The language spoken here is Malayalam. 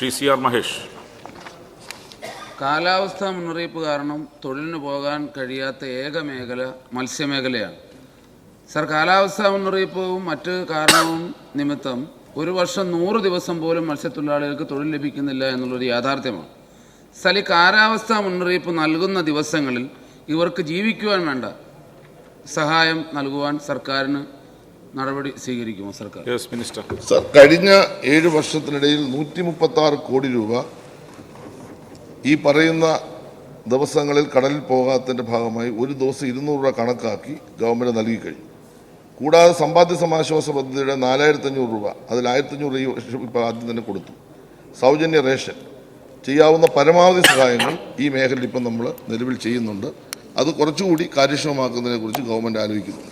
Shri C R Mahesh. കാലാവസ്ഥാ മുന്നറിയിപ്പ് കാരണം തൊഴിലിന് പോകാൻ കഴിയാത്ത ഏക മേഖല മത്സ്യമേഖലയാണ്. സർ കാലാവസ്ഥാ മുന്നറിയിപ്പും മറ്റ് കാരണവും നിമിത്തം ഒരു വർഷം നൂറ് ദിവസം പോലും മത്സ്യത്തൊഴിലാളികൾക്ക് തൊഴിൽ ലഭിക്കുന്നില്ല എന്നുള്ളൊരു യാഥാർത്ഥ്യമാണ്. സർ ഈ കാലാവസ്ഥാ മുന്നറിയിപ്പ് നൽകുന്ന ദിവസങ്ങളിൽ ഇവർക്ക് ജീവിക്കുവാൻ വേണ്ട സഹായം നൽകുവാൻ സർക്കാരിന് നടപടി സ്വീകരിക്കുമോ സർക്കാർ? യെസ് മിനിസ്റ്റർ സർ കഴിഞ്ഞ ഏഴ് വർഷത്തിനിടയിൽ നൂറ്റി മുപ്പത്തി ആറ് കോടി രൂപ ഈ പറയുന്ന ദിവസങ്ങളിൽ കടലിൽ പോകാത്തതിന്റെ ഭാഗമായി ഒരു ദിവസം ഇരുന്നൂറ് രൂപ കണക്കാക്കി ഗവൺമെന്റ് നൽകി കഴിഞ്ഞു. കൂടാതെ സമ്പാദ്യ സമാശ്വാസ പദ്ധതിയുടെ നാലായിരത്തി അഞ്ഞൂറ് രൂപ അതിൽ ആയിരത്തി അഞ്ഞൂറ് ഈ വർഷം ഇപ്പോൾ ആദ്യം തന്നെ കൊടുത്തു. സൗജന്യ റേഷൻ ചെയ്യാവുന്ന പരമാവധി സഹായങ്ങൾ ഈ മേഖലയിൽ ഇപ്പം നമ്മൾ നിലവിൽ ചെയ്യുന്നുണ്ട്. അത് കുറച്ചുകൂടി കാര്യക്ഷമമാക്കുന്നതിനെക്കുറിച്ച് ഗവൺമെന്റ് ആലോചിക്കുന്നുണ്ട്.